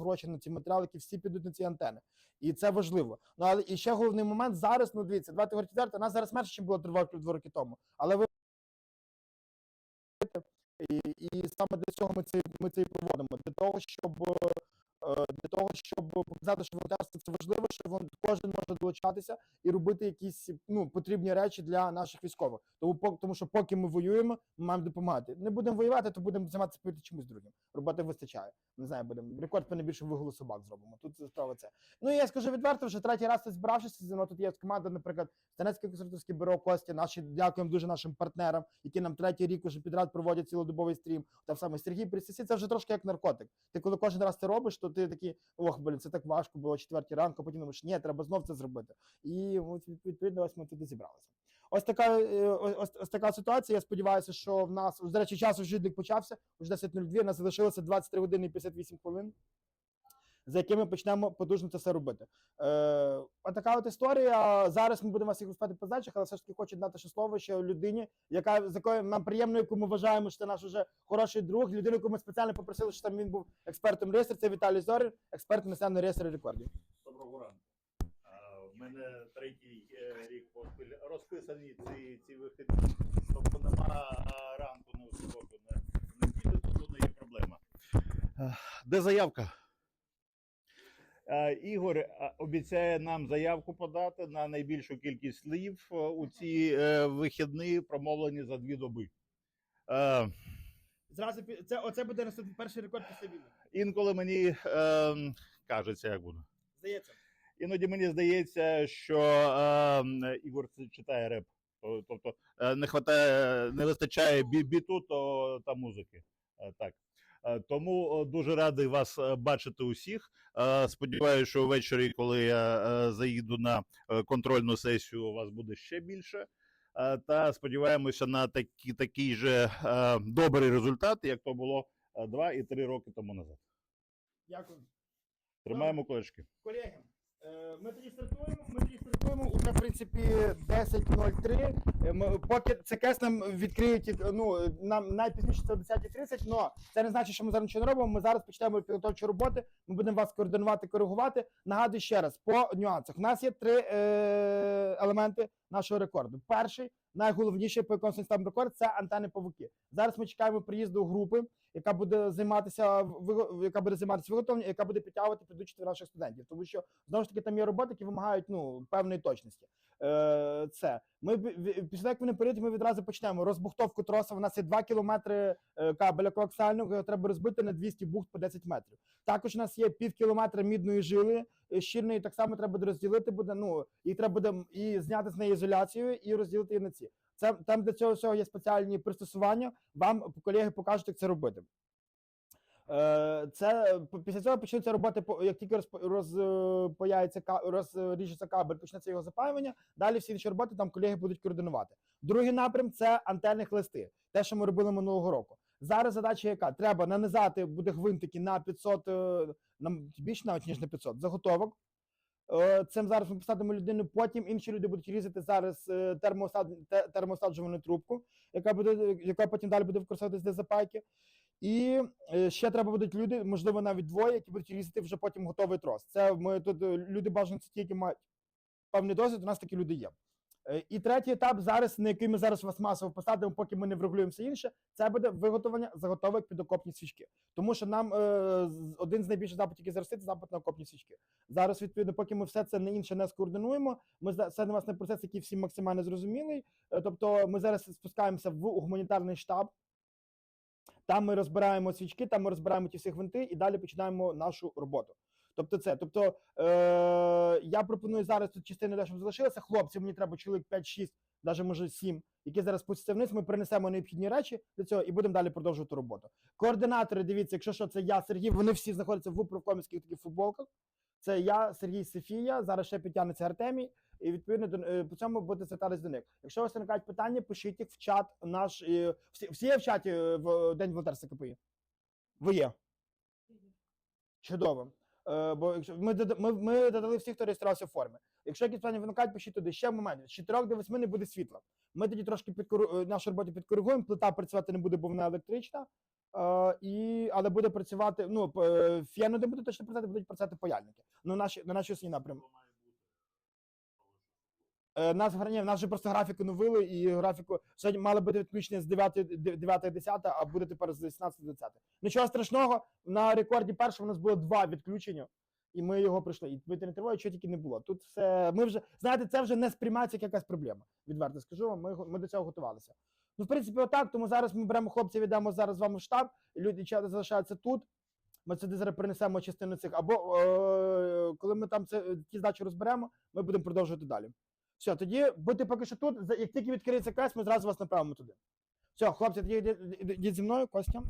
гроші на ці матеріали, які всі підуть на ці антени. І це важливо. Ну але і ще головний момент зараз. Ну дивіться, 24 у нас зараз менше, ніж було два роки тому. Але ви і, і саме для цього ми це ми це і проводимо. Для того, щоб е, для того, щоб показати, що волонтерство це важливо, що вон кожен може долучатися і робити якісь ну потрібні речі для наших військових. Тому тому що поки ми воюємо, ми маємо допомагати. Не будемо воювати, то будемо займатися чимось другим. Роботи вистачає. Не знаю, будемо рекорд по найбільше вигулу собак зробимо. Тут справа це. Ну і я скажу відверто, вже третій раз це збиравшися зі мною. Тут є команда, наприклад, Станецьке консультантське бюро Костя. Наші дякуємо дуже нашим партнерам, які нам третій рік уже підряд проводять цілодобовий стрім. Там саме Сергій Присісі, це вже трошки як наркотик. Ти коли кожен раз це робиш, то ти такий, ох, блін, це так важко було четвертій ранку, потім думаєш, ні, треба знов це зробити. І відповідно, ось ми туди зібралися. Ось така, е, ось, ось, така ситуація. Я сподіваюся, що в нас, до речі, час вже почався, вже 10.02, у нас залишилося 23 години і 58 хвилин, за якими почнемо потужно це все робити. Е, отака от історія. Зараз ми будемо вас їх розповідати по здачах, але все ж таки хочу дати ще слово ще людині, яка з якою нам приємно, яку ми вважаємо, що це наш уже хороший друг, людину, яку ми спеціально попросили, що там він був експертом реєстру. Це Віталій Зорін, експерт національного реєстру рекордів. Доброго ранку. Мене третій е, рік поспіль розписані ці, ці вихідні. Тобто нема ранку на суботу, на неділю, тут не є проблема. Е, Де заявка? Е, Ігор обіцяє нам заявку подати на найбільшу кількість слів у ці вихідні, промовлені за дві доби. Зразу це оце буде наступний перший рекорд після війни. Інколи мені е, кажеться, як буде. Здається. Іноді мені здається, що е, Ігор читає реп. Тобто е, не хватає, не вистачає бі- біту то, та музики. Е, так. Е, Тому дуже радий вас бачити усіх. Сподіваюся, що ввечері, коли я заїду на контрольну сесію, у вас буде ще більше. Та сподіваємося на такі, такий же добрий результат, як то було два і три роки тому назад. Дякую. Тримаємо кулачки. Колеги, ми тоді стартуємо. Ми тоді стартуємо уже, в принципі, 10.03. Е, Поки ЦКС нам відкриють, е, ну, нам найпізніше це о 10.30, але це не значить, що ми зараз нічого не робимо. Ми зараз почнемо підготовчі роботи. Ми будемо вас координувати, коригувати. Нагадую ще раз, по нюансах. У нас є три е, елементи нашого рекорду. Перший, найголовніший, по якому ставимо рекорд, це антени павуки. Зараз ми чекаємо приїзду групи, яка буде займатися яка буде займатися виготовленням, яка буде підтягувати підучити наших студентів, тому що знову ж таки там є роботи, які вимагають ну певної точності. Е, це ми після того, як вони прийдуть, ми відразу почнемо розбухтовку троса. У нас є 2 кілометри е, кабеля коаксального, його треба розбити на 200 бухт по 10 метрів. Також у нас є пів кілометра мідної жили е, щільної. Так само треба буде розділити буде. Ну і треба буде і зняти з неї ізоляцію і розділити її на ці. Це там для цього всього є спеціальні пристосування. Вам колеги покажуть, як це робити. Е, Це після цього почнеться роботи, по- як тільки розп- розпаяється ка- розріжеться кабель, почнеться його запаювання. Далі всі інші роботи там колеги будуть координувати. Другий напрям це антенні хлисти, те, що ми робили минулого року. Зараз задача яка? Треба нанизати буде гвинтики на 500, е, нам більше навіть ніж на 500 заготовок. Е, Цим зараз ми посадимо людину. Потім інші люди будуть різати зараз е, термоосад- термоосаджувану трубку, яка буде, яка потім далі буде використовуватися для запайки. І е, ще треба будуть люди, можливо, навіть двоє, які будуть різати вже потім готовий трос. Це ми тут е, люди бажано це ті, які мають певний досвід. У нас такі люди є. Е, І третій етап зараз, на який ми зараз вас масово посадимо, поки ми не врегулюємо інше, це буде виготовлення заготовок під окопні свічки. Тому що нам е, один з найбільших запитів, який зараз це запит на окопні свічки. Зараз, відповідно, поки ми все це не інше не скоординуємо, ми це на вас на процес, який всім максимально зрозумілий. Тобто, ми зараз спускаємося в гуманітарний штаб. Там ми розбираємо свічки, там ми розбираємо ті всі гвинти і далі починаємо нашу роботу. Тобто, це. Тобто, е, я пропоную зараз тут частина де, щоб залишилася. Хлопці, мені треба чоловік 5-6, навіть може 7, які зараз спустяться вниз. Ми принесемо необхідні речі для цього і будемо далі продовжувати роботу. Координатори, дивіться, якщо що, це я, Сергій, вони всі знаходяться в управкомівських таких футболках. Це я, Сергій Софія. Зараз ще підтягнеться Артемій. І відповідно до е, по цьому буде звертатись до них. Якщо у вас виникають питання, пишіть їх в чат наш. е, Всі, всі є в чаті е, в День волонтерства КПІ? Ви є. Чудово. Бо якщо ми, ми, ми додали всіх, хто реєструвався в формі. Якщо якісь питання виникають, пишіть туди. Ще момент. З 4 до 8 не буде світла. Ми тоді трошки підкору... нашу роботу підкоригуємо, плита працювати не буде, бо вона електрична. Е, і... Але буде працювати, ну, е, не буде точно працювати, будуть працювати паяльники. Ну, наші, на нашій основній напрямку. Е, Нас в нас вже просто графіку новили, і графіку сьогодні мали бути відключення з 9, 9 10, а буде тепер з 18 до 20. Нічого страшного, на рекорді першого у нас було два відключення, і ми його пройшли. І повітряної тривоги, що тільки не було. Тут все. Ми вже знаєте, це вже не сприймається як якась проблема. Відверто скажу вам, ми, ми до цього готувалися. Ну, в принципі, отак. Тому зараз ми беремо хлопців, віддамо зараз з вами в штаб. Люди залишаються тут. Ми сюди зараз перенесемо частину цих. Або е, коли ми там це ті здачі розберемо, ми будемо продовжувати далі. Все, тоді будьте поки що тут. Як тільки відкриється квест, ми зразу вас направимо туди. Все, хлопці, тоді йдіть зі мною, Костя.